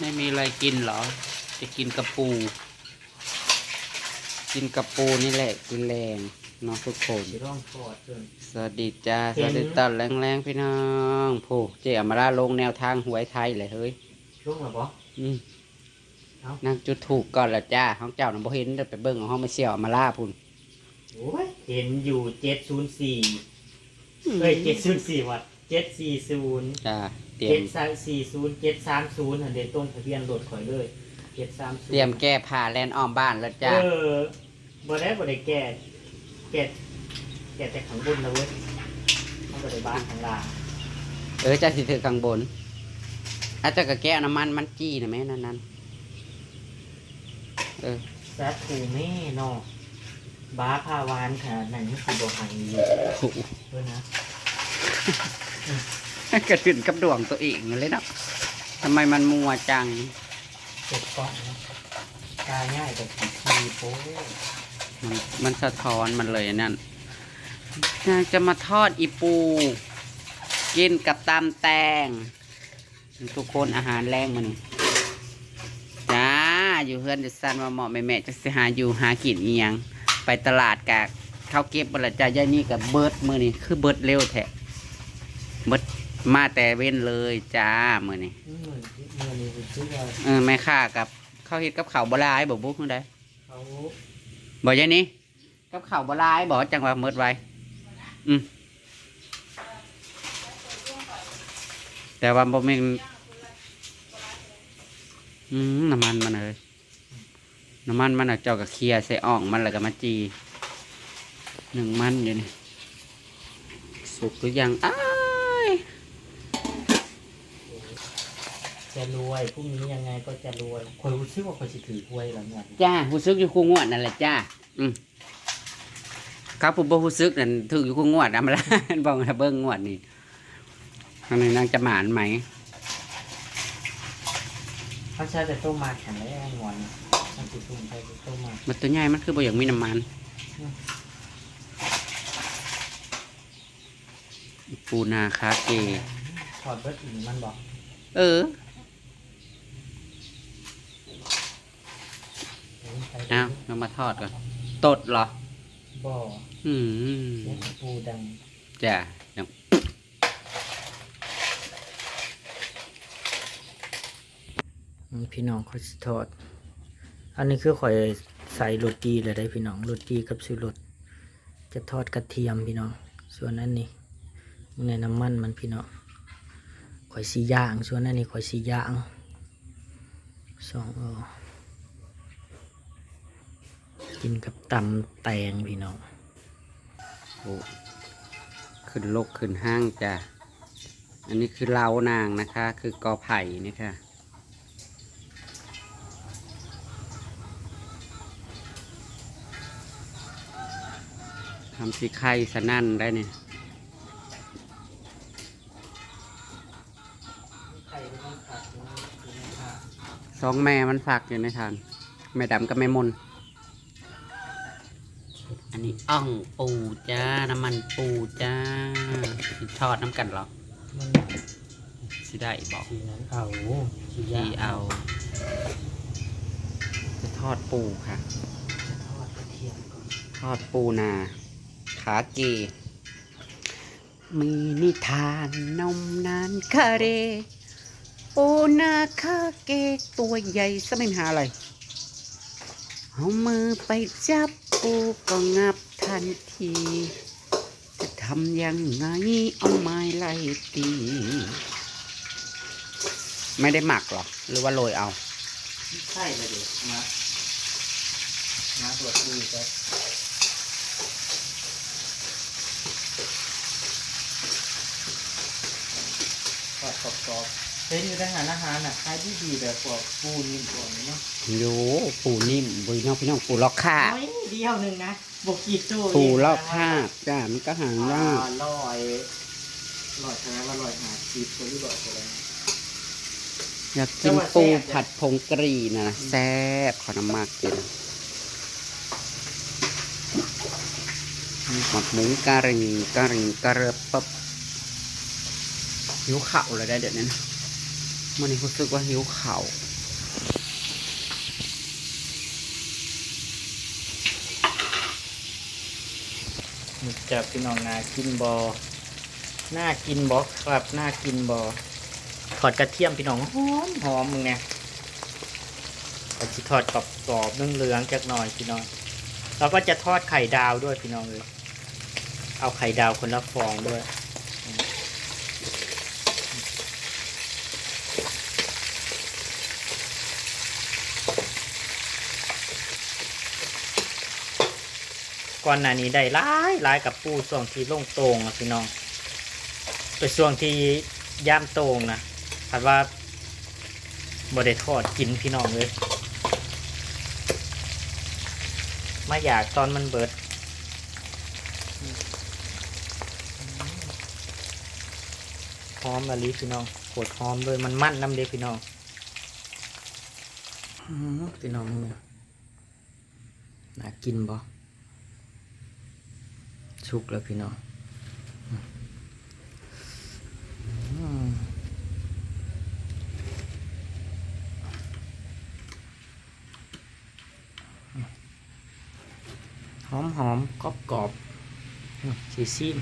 ไม่มีอะไรกินเหรอ จะกินกระปู กินกระปูนี่แหละกินแรงเน้องทุกคนสิร่องทอดเกิน สวัสดีจ้าเห็สนวัสดีตอนแรงๆพี่น้องโผเจอมาลาลงแนวทางหวยไทยเลยเฮ้ยลุงเหรอปะ อืมเอ้านั่งจุดถูกก่อนละจ้าห้องเจ้าน่ะบ่เห็นเดี๋ยวไปเบิ่งของห้องไม่เสี่ยวมาล่าพุ่นโอ้ยเห็นอยู่เจ็ดศูนย์สี่เอ้ยเจ็ดศูนย์สี่วัด เจ็ดสี่ศูนย์จ้าเตรียเจ็มดสามสี่ศูนย์เจ็ดสามศูนย์เดี๋ยวตรงทะเบียนรถข่อยเลยเจ็ดสามศูนย์ เตรียมแก้ผ้าแลนอ้อมบ้านแล้วจ้าเออบ่ได้บ่ได้แก่แก่แก่แต่ขังบนนะเว้ยมันบ่ได้บ้านข้างล่างเออจ้าสิถือข้างบนอาจจะกะแก้วน้ำมันมันจี้นะแม่นั่นนั่นเออแซ่บคูแม่เนาะบ้าพาวานขนาดนั้นคือบ่หังอยู่โอ้โหเพื่อนะ กระถึนกับดวงตัวเองเลยเนาะทำไมมันมัวจังเจ็บก่อนนะตายง่ายกับผีทีโป้มันมันสะท้อนมันเลยนั่นอยากจะมาทอดอีปู กินกับตำแตง ทุกคนอาหารแรงมันจ้าอยู่เพื่อนจะสั้นว่าเหมาะแม่แม่ๆจะสิหาอยู่หากินอีหยังไปตลาดกะเข้าวเก็บบรจ้ายายนี่กับเบิร์ดมือนี่คือเบิร์ดเร็วแท้ เบิร์ดมาแต่เว้นเลยจ้ามือนี่เหมือนเหมือนนี่คือชื่อว่าเออแม่ค่ากับข้าวเฮ็ดกับข้าวบหลายบอกบุ๊กได้เขาบอกยายนี่กับข้าวบหลายบอกจังว่าเมิดไว้อืมแต่ว่าบ่แม่นอืมน้ำมันมันเลยน้ำมันมันอะเจ้ากับเคลียร์ใส่อ่องมันแล้วก็มาจีหนึ่งมันอยู่นี่สุกหรือยังอ้าย จะรวยพรุ่งนี้ยังไงก็จะรวยคอยรู้สึกว่าคอยสิถือหวยหลังวันจ้าหูซึกอยู่คู่งวดนั่นแหละจ้าอืมครับผมบ่หูซึกนั่นถืออยู่คู่งวดอะมาละบอกให้เบิ้งงวดนี่อันนี้นางจะหมานไหมเขาใช้แต่ต้มมาแข็งแรงงอนมันติดตุ้มใช้แต่ต้มมามันตัวใหญ่มันคือบ่อย่างมีน้ำมัน ปูนาคาเก ถอดเบิดอีกมันบอกเออ อาเรามาทอดก่อนตดเหรอ บ่ออืมเสียงปูดังจ้ะเดี๋ยวพี่น้องคอยสิทอด อันนี้คือคอยใส่โรตีเลยได้พี่น้องโรตีกับซื้อรสจะทอดกระเทียมพี่น้อง ส่วนอันนี้มันในน้ำมันมันพี่น้องคอยสีย่าง ส่วนอันนี้คอยสีย่างสองเอา กินกับตำแตงพี่น้องโอ้ขึ้นลกขึ้นห้างจ้ะ อันนี้คือเล้านางนะคะ คือกอไผ่นี่ค่ะทำสีไข่สนั่นได้เนี่ยสองแม่มันฝักอยู่ในทาน แม่ดำกับแม่มน นนี้อ่องปูจ้า น้ำมันปูจ้าสิทอดน้ำกันเหรอมันสิได้บอกสีนั้นเอาสีที่ย่างเอา จะทอดปูค่ะ จะทอดกระเทียมก่อนทอดปูนา ขาเก มีนิทานนมนานคาเร ปูนาคาเกตัวใหญ่ซะไม่มีหาอะไร เอามือไปจับ ปูก็งับทันที จะทำยังไงเอาไม้ไล่ตี ไม่ได้หมักหรอ หรือว่าโรยเอา ใช่เลยดิมามาตรวจดูจะทอดกรอบ ๆเฮ้ยนี่ได้หารอาหารอะขายดีดีๆแบบพวกปูนิ่มกว่านี้เนาะโยปูนิ่มบุยน้องพี่น้องปูล็อกค่าน้อยเดียวหนึ่งนะบวกกี่ตู้ปูล็อกค่าจ้ามันก็หางยากลอยลอยแท้ว่าลอยหาจีบตัวที่ลอยอะไรอยากกินปูผัดผงกะหรี่นะแซ่บขอน้ำมากกินหมักหมูกะหรี่กะหรี่กระเริบปั๊บหิวเข่าวเลยได้เดี๋ยวนี้นะ มันนี้รู้สึกว่าหิวเขา่าจับพี่น้องนากินบอน่ากินบอครับน่ากินบอถอดกระเทียมพี่น้องหอมหอมมึงไงเราจะทอดกรอบกรอบเรื่งเหลืองจากหน่อยพี่น้องเราก็จะทอดไข่ดาวด้วยพี่น้องเลยเอาไข่ดาวคนละฟองด้วย ก่อนหน้านี้ได้หลายหลายกับปูช่วงที่ลงตรงอะพี่น้องไปช่วงที่ย่ามตรงนะคาดว่าบ่ได้ทอดกินพี่น้องเลยมาอยากตอนมันเบิดหอมอะลิพี่น้องโคตรหอมเลยมันมั่นน้ำเด็พี่น้องพี่น้องเนี่ยน่ากินบ่ ชุกแล้วพี่น้องหอมหอมกรอบกรอบสีซีม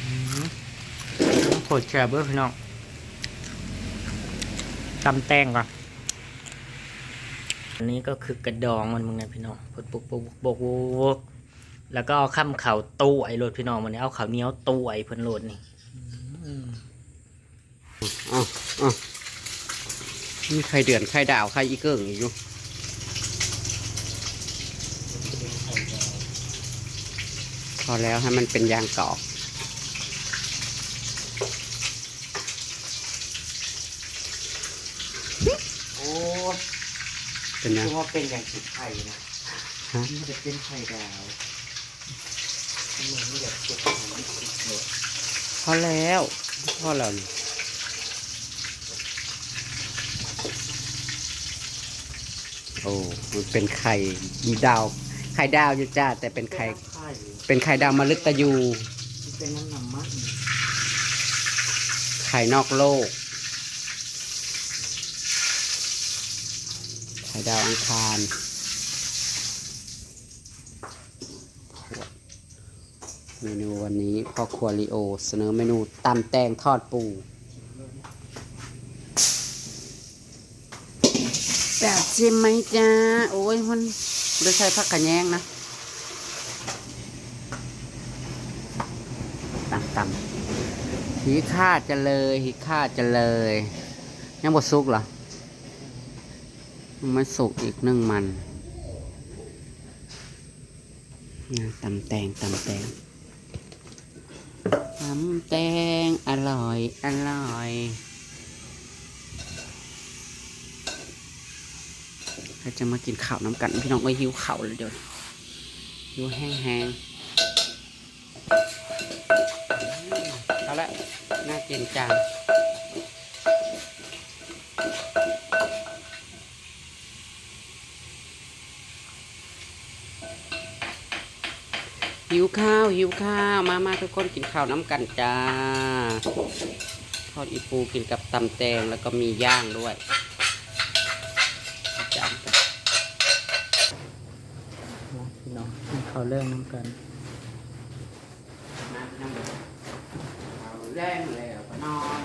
อืมโคตรแซ่บเลยพี่น้องตำแตงก่อนอันนี้ก็คือกระดองมันมึงนะพี่น้องปุกปุกปุกปุกปุกปุก แล้วก็เอาข้ามเข่าตู้ไอ้โรดพี่น้องวันนี้เอาข้าวเหนียวตู้ไอ้เพิ่นโรดนี่อ้าวอ้าวมีไข่เดือนไข่ดาวไข่อีเกิ้งอีกอยู่พอแล้วให้มันเป็นยางกรอบโอ้เป็นยังคือว่าเป็นอย่างสุดไข่นะฮะ มันจะเป็นไข่ดาว พอแล้วพอแล้วนี่โอ้มันเป็นไข่ดาว ไข่ดาวอยู่จ้า แต่เป็นไข่ เป็นไข่ดาวมะลึกตะยู เป็นน้ำน้ำมันไข่นอกโลก ไข่ดาวอังคาร เมนูวันนี้พ่อครัวลีโอ เสนอเมนูตำแตงทอดปูแบบชิมไหมจ้า โอ้ยมันไม่ใช่ผักกระแยงนะตำตำหีข้าจะเลยหีข้าจะเลย ยังบดสุกเหรอยังไม่สุกอีกนึ่งมันนะตำแตงตำแตงตำแตงอร่อย อร่อยเราจะมากินข้าวน้ำกัน พี่น้องไม่หิวข้าวเลยเดี๋ยวหิวแห้งๆเอาละน่ากินจัง หิวข้าวหิวข้าวมามาทุกคนกินข้าวน้ำกันจ้าทอดอีปูกินกับตำแตงแล้วก็มีย่างด้วยจานกันพี่น้องให้เขาเริ่มน้ำกันมานั่งเลยเอาแรงแล้วก็นอน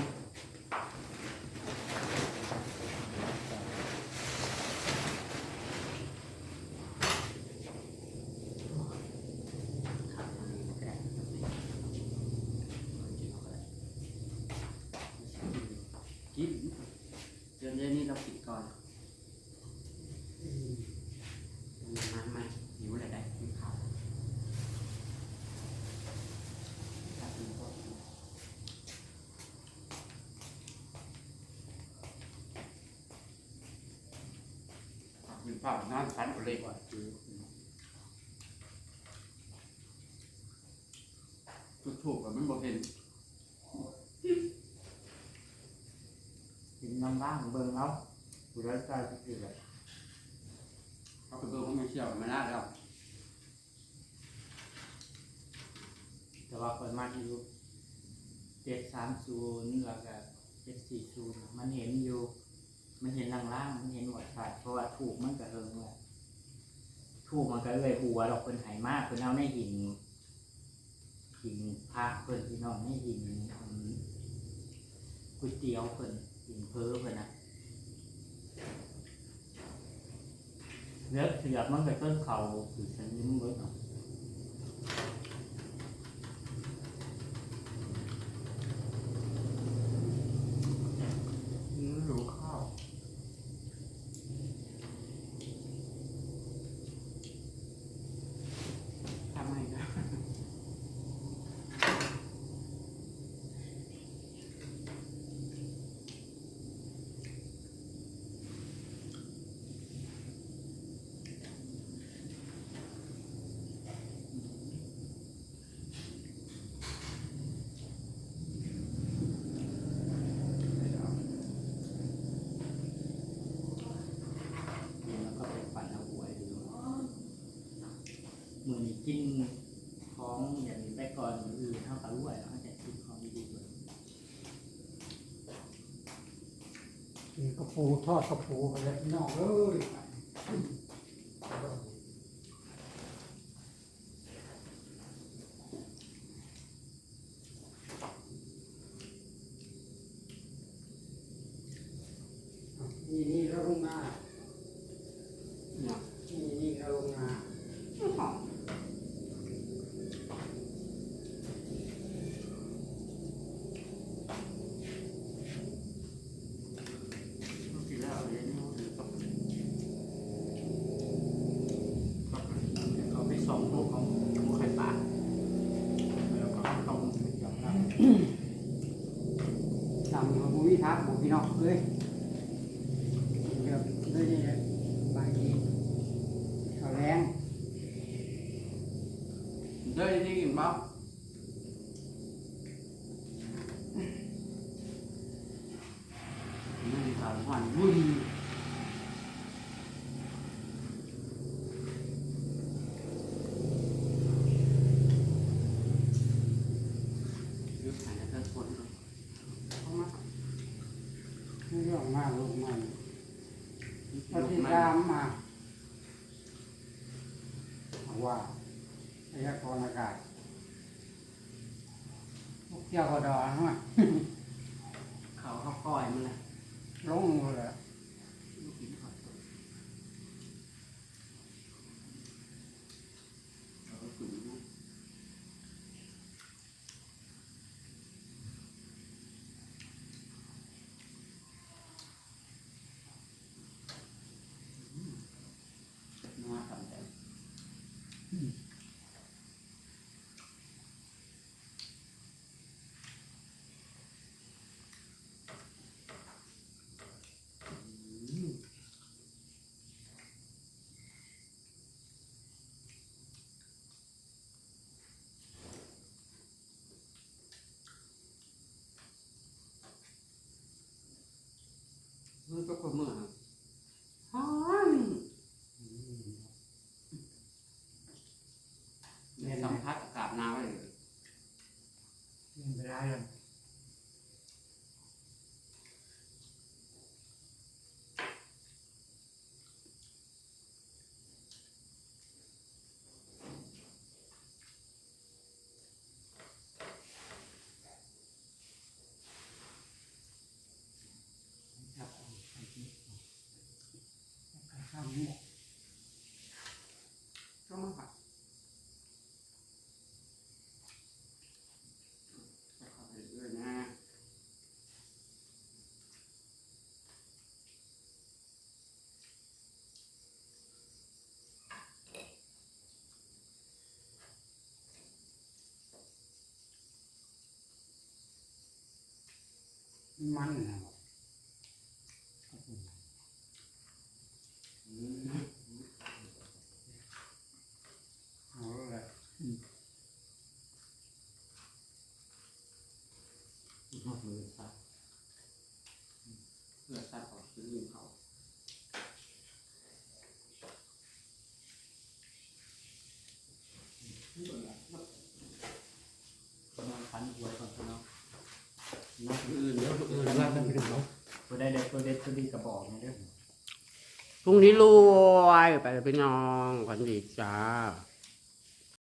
กินเดือนนี้เราปิดก่อนมามาหิวอะไรได้กินข้าว มี เปล่านอนฝันเลยว่าจุดถูกกับมันบอกเห็นกินน้ำล่างเบิ่งเอาบุรัสใจก็คือแบบเขาไปเบิ่งเขาไม่เชี่ยวม่น่าแล้ว แต่ว่าคนมากอยู่เจ็ดสามศูนย์แล้วก็เจ็ดสี่ศูนย์มันเห็นอยู่ มันเห็นล่างๆมันเห็นหนวดขาดเพราะว่าถูกมันก็เฮิงแหละถูกมันก็เลยหัวดอกคนหายมากคนเอาในหินหิงพระเพิ่นพี่น้องนี่หิงอืมก๋วยเตี๋ยวเพิ่นหิงเพ้อเพิ่นนะเลือกเสือมันไปต้นเขาคือฉันยิ้มเบิดเนาะ อืมรู้ข้าวทำไมนะ แล้วก็ไปปั่นเอาหวยดูมือนี้ กินของอย่างนี้ไปก่อนมืออื่นเท่ากับรวยแล้วจะกินของดีๆกว่ากินกระปูทอดกระปูไปเลยพี่น้องเลยนี่นี่แล้วลงมานี่นี่แล้วลงมา กินแล้วเอาเลยนี่เอาเลยครับครับ เขาไปส่องพวกของหมูไข่ปลาแล้วก็ต้มยำน้ำ ทำของมุ้ยทับของพี่ น้องเอ้ยเดี๋ยวเลยนี่แหละบางทีเขาแรง เด้ยนี่กินบ่นี่สามวันวุ่นยุดหายใจทนก่อนเข้ามา ไม่เรื่องมากลงมันป ล ฏิ งมา ตามมาเอาว่าพยากรณ์อากาศ พวกเจ้าก็ดอนว่า เขาเขาก้อยมันแหละ ลงหมดแล้ว ลูกกินข้าวเอาไปตุ๋นนะนัวสำใจ มือก็กว่ามือครับฮ้อนในสัมผัสอากาศหนาวเลย เล่นไปได้เลย ครับ ข้ามนี้ ก็มาผัดจะเข้าไปเรื่อยๆนะ มันนะอืมเอาเลยอดมือซับเพื่อซับออกซื้อยิงเขา กำลังคันหวยก่อนพี่น้อง นักอื่นเดี๋ยวอื่น กำลังจะไปดูเนาะ ตัวได้เด็ดตัวเด็ดตัวดีกระบอกนี่เด้อ พรุ่งนี้รวยไปพี่น้องขวัญดีจ้า